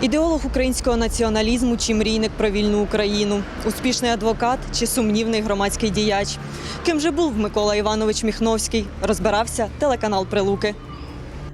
Ідеолог українського націоналізму чи мрійник про вільну Україну, успішний адвокат чи сумнівний громадський діяч. Ким же був Микола Іванович Міхновський? Розбирався телеканал Прилуки.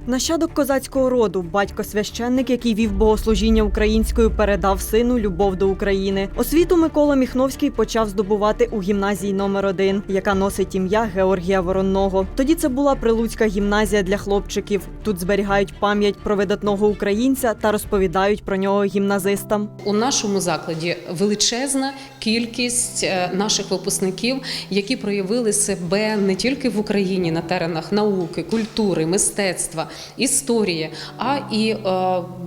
Нащадок козацького роду, батько священник, який вів богослужіння українською, передав сину любов до України. Освіту Микола Міхновський почав здобувати у гімназії номер 1 яка носить ім'я Георгія Воронного. Тоді це була прилуцька гімназія для хлопчиків. Тут зберігають пам'ять про видатного українця та розповідають про нього гімназистам. У нашому закладі величезна кількість е, наших випускників, які проявили себе не тільки в Україні на теренах науки, культури, мистецтва, історії, а і е,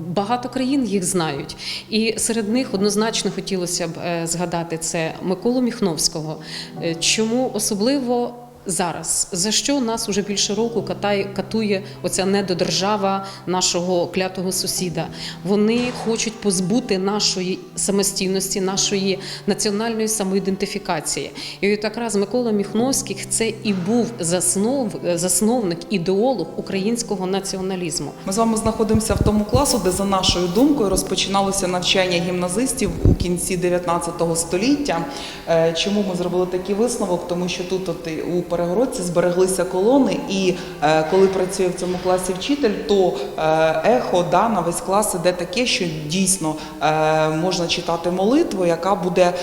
багато країн їх знають. І серед них однозначно хотілося б е, згадати це Миколу Міхновського. Е, Чому особливо? Зараз за що нас уже більше року катає катує оця недодержава нашого клятого сусіда. Вони хочуть позбути нашої самостійності, нашої національної самоідентифікації. І якраз Микола Міхновський це і був заснов, засновник, ідеолог українського націоналізму. Ми з вами знаходимося в тому класу, де за нашою думкою розпочиналося навчання гімназистів у кінці 19 століття. Е, Чому ми зробили такий висновок? Тому що тут от у перегородці збереглися колони, і е, коли працює в цьому класі вчитель, то е, ехо да, на весь клас іде таке, що дійсно е, можна читати молитву, яка буде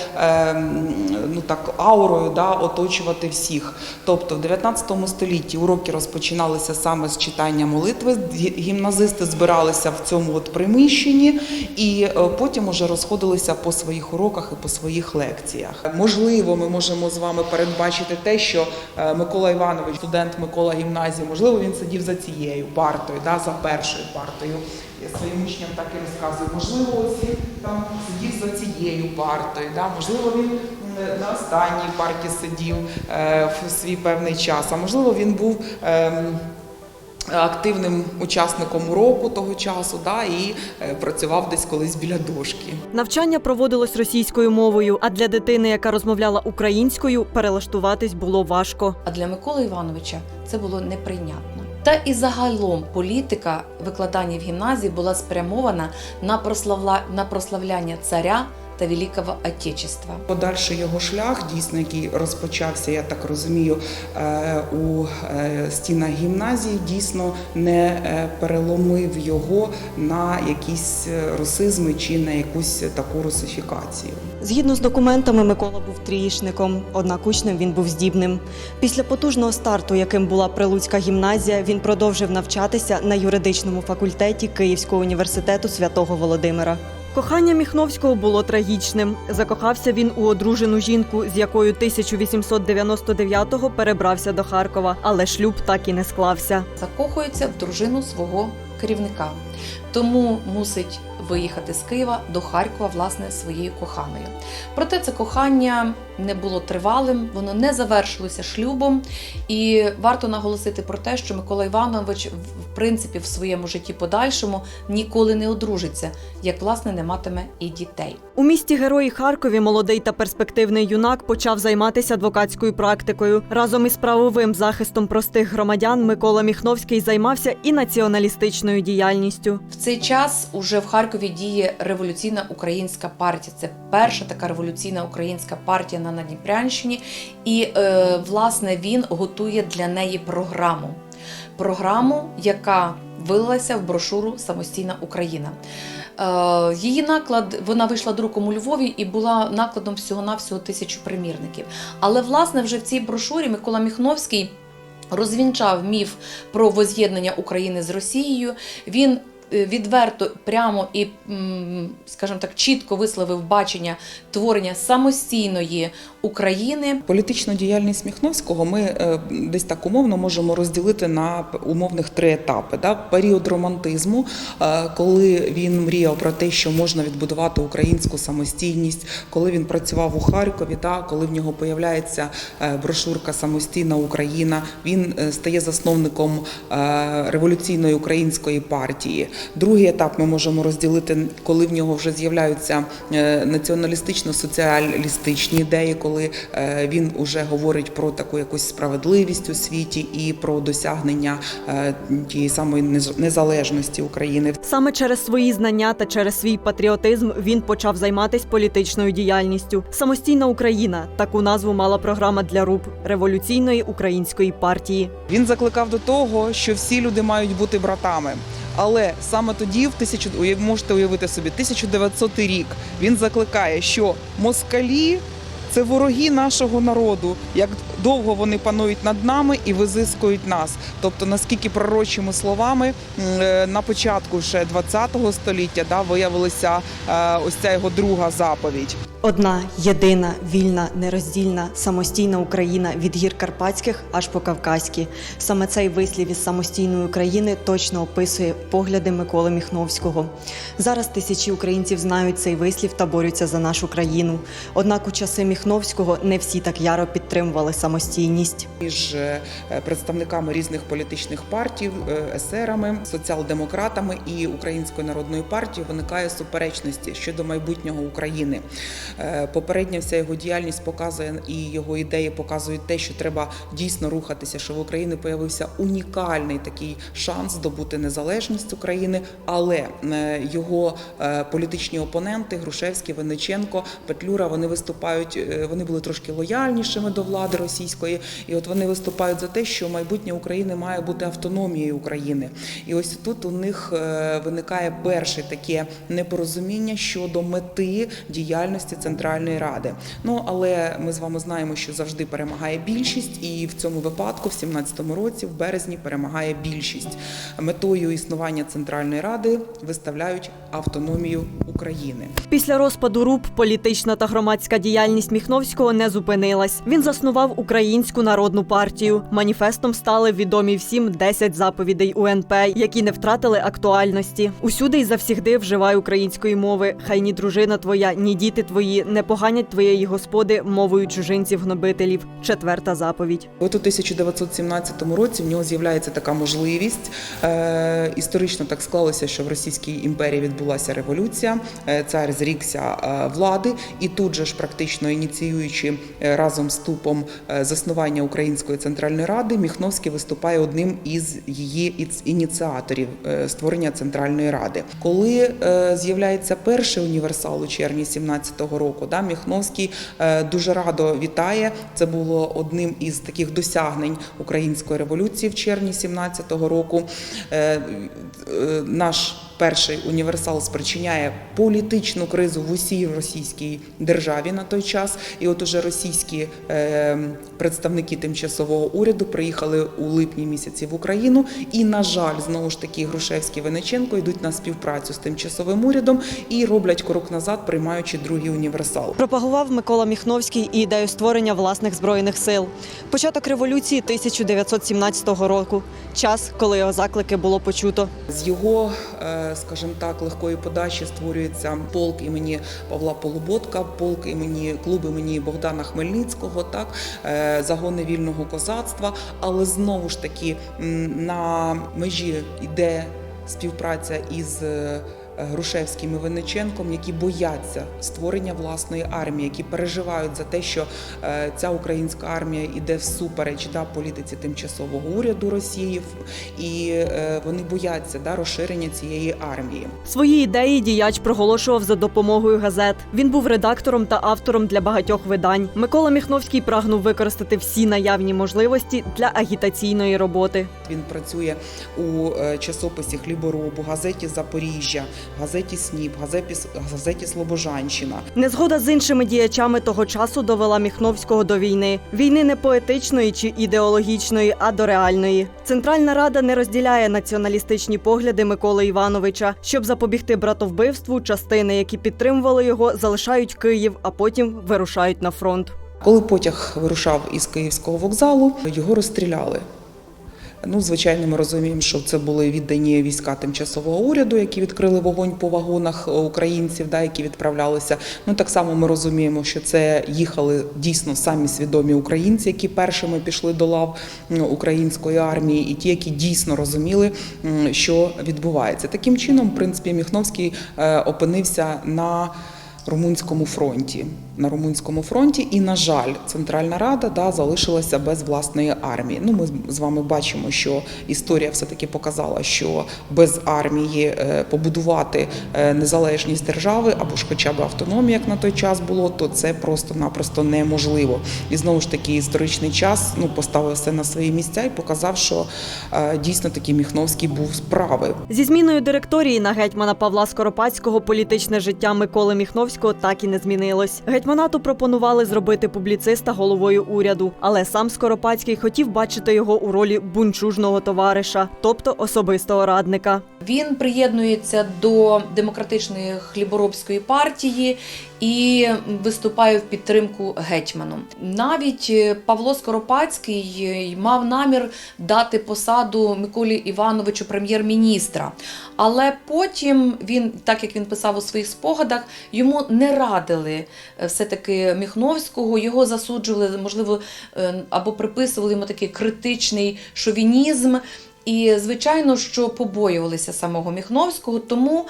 ну так аурою да, оточувати всіх. Тобто в 19 столітті уроки розпочиналися саме з читання молитви. Гімназисти збиралися в цьому от приміщенні і потім уже розходилися по своїх уроках і по своїх лекціях. Можливо, ми можемо з вами передбачити те, що Микола Іванович, студент Микола гімназії, можливо, він сидів за цією партою, да, за першою партою. Я своїм учням так і розказую. Можливо, ось він там сидів за цією партою, да? можливо, він на останній парті сидів е, в свій певний час, а можливо, він був. ем, Активним учасником уроку того часу, да, і е, працював десь колись біля дошки. Навчання проводилось російською мовою, а для дитини, яка розмовляла українською, перелаштуватись було важко. А для Миколи Івановича це було неприйнятно. Та і загалом політика викладання в гімназії була спрямована на прославля... на прославляння царя та Великого Отечества. Подальший його шлях, дійсно, який розпочався, я так розумію, е, у е, стінах гімназії, дійсно не е, переломив його на якісь русизми чи на якусь таку русифікацію. Згідно з документами, Микола був тріїшником, однак учнем він був здібним. Після потужного старту, яким була Прилуцька гімназія, він продовжив навчатися на юридичному факультеті Київського університету святого Володимира. Кохання Міхновського було трагічним. Закохався він у одружену жінку, з якою 1899-го перебрався до Харкова, але шлюб так і не склався. Закохується в дружину свого керівника, тому мусить виїхати з Києва до Харкова власне своєю коханою. Проте це кохання не було тривалим, воно не завершилося шлюбом. І варто наголосити про те, що Микола Іванович, в принципі, в своєму житті подальшому ніколи не одружиться, як власне не матиме і дітей. У місті Герої Харкові молодий та перспективний юнак почав займатися адвокатською практикою. Разом із правовим захистом простих громадян Микола Міхновський займався і націоналістичною діяльністю. В цей час уже в Харкові діє революційна українська партія. Це перша така революційна українська партія на Надніпрянщині, і е, власне він готує для неї програму. Програму, яка вилилася в брошуру Самостійна Україна. Е, Її наклад вона вийшла друком у Львові і була накладом всього навсього тисячу примірників. Але власне вже в цій брошурі Микола Міхновський розвінчав міф про воз'єднання України з Росією. Він відверто, прямо і, скажімо так, чітко висловив бачення творення самостійної України. Політичну діяльність Міхновського ми е, десь так умовно можемо розділити на умовних три етапи. Да? Період романтизму, е, коли він мріяв про те, що можна відбудувати українську самостійність, коли він працював у Харкові, да? коли в нього появляється е, брошурка Самостійна Україна, він е, стає засновником е, революційної української партії. Другий етап ми можемо розділити, коли в нього вже з'являються е, націоналістично-соціалістичні ідеї, коли е, він вже говорить про таку якусь справедливість у світі і про досягнення е, тієї самої незалежності України. Саме через свої знання та через свій патріотизм він почав займатися політичною діяльністю. Самостійна Україна таку назву мала програма для РУП революційної української партії. Він закликав до того, що всі люди мають бути братами. Але саме тоді, в тисячу можете уявити собі, 1900 рік він закликає, що москалі це вороги нашого народу. Як довго вони панують над нами і визискують нас. Тобто, наскільки пророчими словами е, на початку ще 20 століття да, виявилася е, ось ця його друга заповідь. Одна єдина, вільна, нероздільна, самостійна Україна від гір Карпатських аж по Кавказькі. Саме цей вислів із самостійної України точно описує погляди Миколи Міхновського. Зараз тисячі українців знають цей вислів та борються за нашу країну. Однак у часи Міхновського не всі так яро підтримували самостійність. між е, представниками різних політичних партій, е, есерами, соціал-демократами і Українською народною партією виникає суперечності щодо майбутнього України. Е, Попередня вся його діяльність показує і його ідеї показують те, що треба дійсно рухатися, що в Україні появився унікальний такий шанс здобути незалежність України, але е, його е, політичні опоненти Грушевський, Винниченко, Петлюра вони виступають, вони були трошки лояльнішими до влади російської, і от вони виступають за те, що майбутнє України має бути автономією України. І ось тут у них виникає перше таке непорозуміння щодо мети діяльності Центральної Ради. Ну але ми з вами знаємо, що завжди перемагає більшість, і в цьому випадку, в 17-му році, в березні, перемагає більшість. Метою існування Центральної Ради виставляють автономію України. Після розпаду РУП політична та громадська діяльність Міхновського не зупинилась. Він заснував Українську народну партію. Маніфестом стали відомі всім 10 заповідей УНП, які не втратили актуальності. Усюди і завсігди вживай української мови. Хай ні дружина твоя, ні діти твої не поганять твоєї господи мовою чужинців-гнобителів. Четверта заповідь. От у 1917 році в нього з'являється така можливість. Е, історично так склалося, що в Російській імперії відбулася революція. Е, цар зрікся е, влади, і тут же ж практично ініціюючи е, разом з тупом заснування Української центральної ради, Міхновський виступає одним із її ініціаторів створення центральної ради. Коли з'являється перший універсал у червні 17-го року, да, Міхновський дуже радо вітає. Це було одним із таких досягнень української революції в червні 17-го року. Наш перший універсал спричиняє політичну кризу в усій російській державі на той час. І от уже російські е, представники тимчасового уряду приїхали у липні місяці в Україну. І, на жаль, знову ж таки Грушевський Венеченко йдуть на співпрацю з тимчасовим урядом і роблять крок назад, приймаючи другий універсал. Пропагував Микола Міхновський і ідею створення власних збройних сил. Початок революції 1917 року. Час, коли його заклики було почуто. З його, е, скажімо так, легкої подачі створюється полк імені Павла Полуботка, полк імені клуб імені Богдана Хмельницького, так е, загони вільного козацтва. Але знову ж таки на межі йде співпраця із. Е, Грушевським і Винниченком, які бояться створення власної армії, які переживають за те, що е, ця українська армія іде всупереч да, політиці тимчасового уряду Росії, і е, вони бояться да, розширення цієї армії. Свої ідеї діяч проголошував за допомогою газет. Він був редактором та автором для багатьох видань. Микола Міхновський прагнув використати всі наявні можливості для агітаційної роботи. Він працює у часописі Хліборобу, газеті Запоріжжя, газеті Сніп, газеті, газеті Слобожанщина. Незгода з іншими діячами того часу довела Міхновського до війни. Війни не поетичної чи ідеологічної, а до реальної. Центральна рада не розділяє націоналістичні погляди Миколи Івановича. Щоб запобігти братовбивству, частини, які підтримували його, залишають Київ, а потім вирушають на фронт. Коли потяг вирушав із Київського вокзалу, його розстріляли. Ну, звичайно, ми розуміємо, що це були віддані війська тимчасового уряду, які відкрили вогонь по вагонах е, українців, да, які відправлялися. Ну так само ми розуміємо, що це їхали дійсно самі свідомі українці, які першими пішли до лав української армії, і ті, які дійсно розуміли, що відбувається. Таким чином, в принципі, Міхновський е, опинився на румунському фронті. На румунському фронті, і на жаль, Центральна Рада да, залишилася без власної армії. Ну, ми з вами бачимо, що історія все таки показала, що без армії е, побудувати е, незалежність держави або ж хоча б автономію, як на той час було, то це просто-напросто неможливо. І знову ж таки, історичний час ну поставив все на свої місця і показав, що е, дійсно таки Міхновський був справи. Зі зміною директорії на гетьмана Павла Скоропадського політичне життя Миколи Міхновського так і не змінилось. Гетьманату пропонували зробити публіциста головою уряду, але сам Скоропадський хотів бачити його у ролі бунчужного товариша, тобто особистого радника. Він приєднується до демократичної хліборобської партії і виступає в підтримку гетьману. Навіть е, Павло Скоропадський е, мав намір дати посаду Миколі Івановичу прем'єр-міністра. Але потім він, так як він писав у своїх спогадах, йому не радили е, все-таки Міхновського, його засуджували, можливо, або приписували йому такий критичний шовінізм. І звичайно, що побоювалися самого Міхновського, тому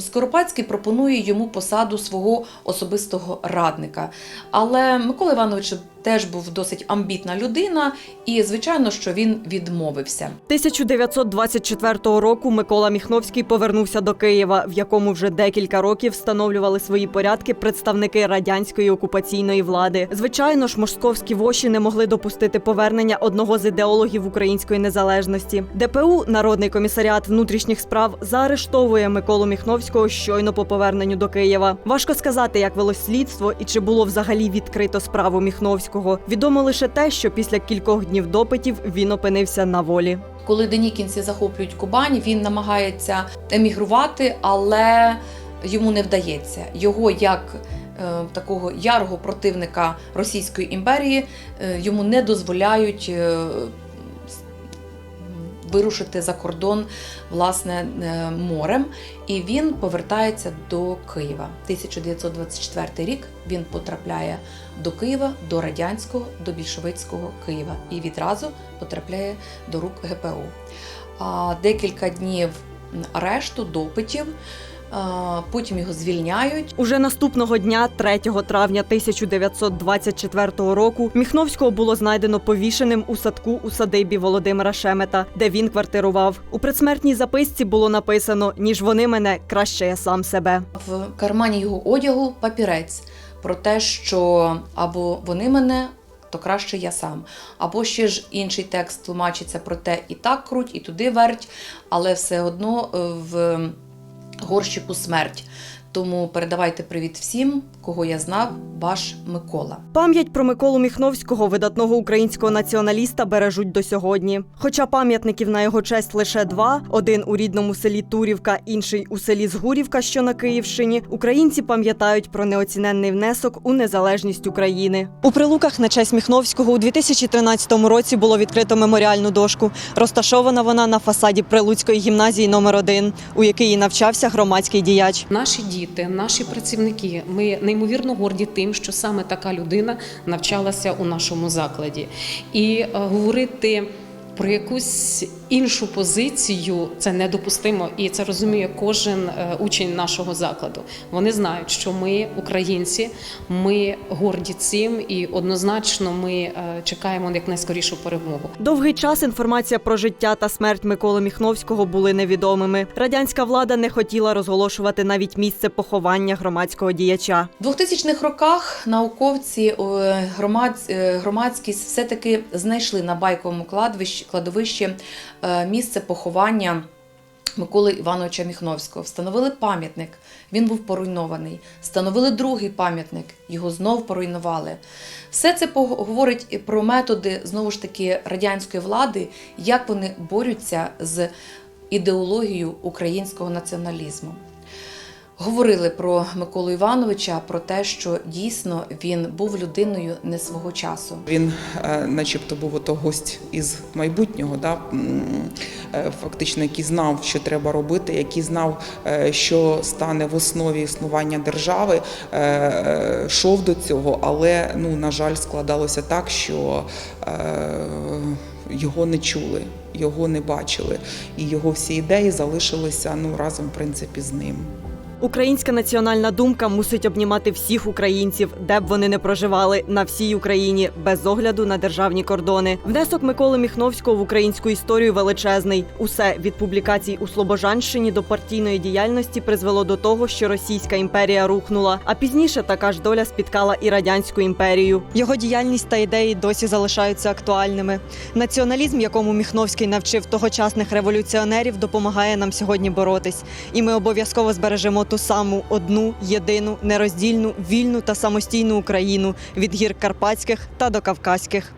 Скоропадський пропонує йому посаду свого особистого радника. Але Микола Іванович теж був досить амбітна людина, і звичайно, що він відмовився. 1924 року Микола Міхновський повернувся до Києва, в якому вже декілька років встановлювали свої порядки представники радянської окупаційної влади. Звичайно ж, московські воші не могли допустити повернення одного з ідеологів української незалежності. ДПУ, Народний комісаріат внутрішніх справ, заарештовує Миколу Міхновського щойно по поверненню до Києва. Важко сказати, як велось слідство і чи було взагалі відкрито справу Міхновського. Відомо лише те, що після кількох днів допитів він опинився на волі. Коли денікінці захоплюють Кубань, він намагається емігрувати, але йому не вдається. Його як е, такого ярого противника Російської імперії е, йому не дозволяють е, вирушити за кордон власне е, морем, і він повертається до Києва. 1924 рік він потрапляє до Києва, до радянського, до більшовицького Києва і відразу потрапляє до рук ГПУ. Декілька днів арешту, допитів. Потім його звільняють. Уже наступного дня, 3 травня 1924 року, Міхновського було знайдено повішеним у садку у садибі Володимира Шемета, де він квартирував. У предсмертній записці було написано: ніж вони мене краще я сам себе. В кармані його одягу папірець про те, що або вони мене, то краще я сам. Або ще ж інший текст тлумачиться про те, і так круть, і туди верть, але все одно е, в горщику смерть. Тому передавайте привіт всім, кого я знав, ваш Микола. Пам'ять про Миколу Міхновського, видатного українського націоналіста, бережуть до сьогодні. Хоча пам'ятників на його честь лише два: один у рідному селі Турівка, інший у селі Згурівка, що на Київщині. Українці пам'ятають про неоціненний внесок у незалежність України. У прилуках на честь Міхновського у 2013 році було відкрито меморіальну дошку. Розташована вона на фасаді Прилуцької гімназії номер 1 у якій навчався громадський діяч. Наші діти, наші працівники, ми неймовірно горді тим, що саме така людина навчалася у нашому закладі. І е, говорити про якусь іншу позицію це недопустимо, і це розуміє кожен е, учень нашого закладу. Вони знають, що ми українці, ми горді цим, і однозначно ми е, чекаємо якнайскорішу перемогу. Довгий час інформація про життя та смерть Миколи Міхновського були невідомими. Радянська влада не хотіла розголошувати навіть місце поховання громадського діяча. У 2000-х роках науковці е, громад, громадськість все-таки знайшли на байковому кладовищі, кладовищі місце поховання Миколи Івановича Міхновського. Встановили пам'ятник, він був поруйнований. Встановили другий пам'ятник, його знов поруйнували. Все це говорить про методи знову ж таки радянської влади, як вони борються з ідеологією українського націоналізму. Говорили про Миколу Івановича, про те, що дійсно він був людиною не свого часу. Він, е, начебто, був ото гость із майбутнього, да? е, фактично, який знав, що треба робити, який знав, е, що стане в основі існування держави, йшов до цього, але ну, на жаль, складалося так, що його не чули, його не бачили, і його всі ідеї залишилися ну, разом, в принципі, з ним. Українська національна думка мусить обнімати всіх українців, де б вони не проживали на всій Україні, без огляду на державні кордони. Внесок Миколи Міхновського в українську історію величезний. Усе від публікацій у Слобожанщині до партійної діяльності призвело до того, що Російська імперія рухнула. А пізніше така ж доля спіткала і радянську імперію. Його діяльність та ідеї досі залишаються актуальними. Націоналізм, якому Міхновський навчив тогочасних революціонерів, допомагає нам сьогодні боротись. І ми обов'язково збережемо ту саму одну, єдину, нероздільну, вільну та самостійну Україну від гір Карпатських та до Кавказьких.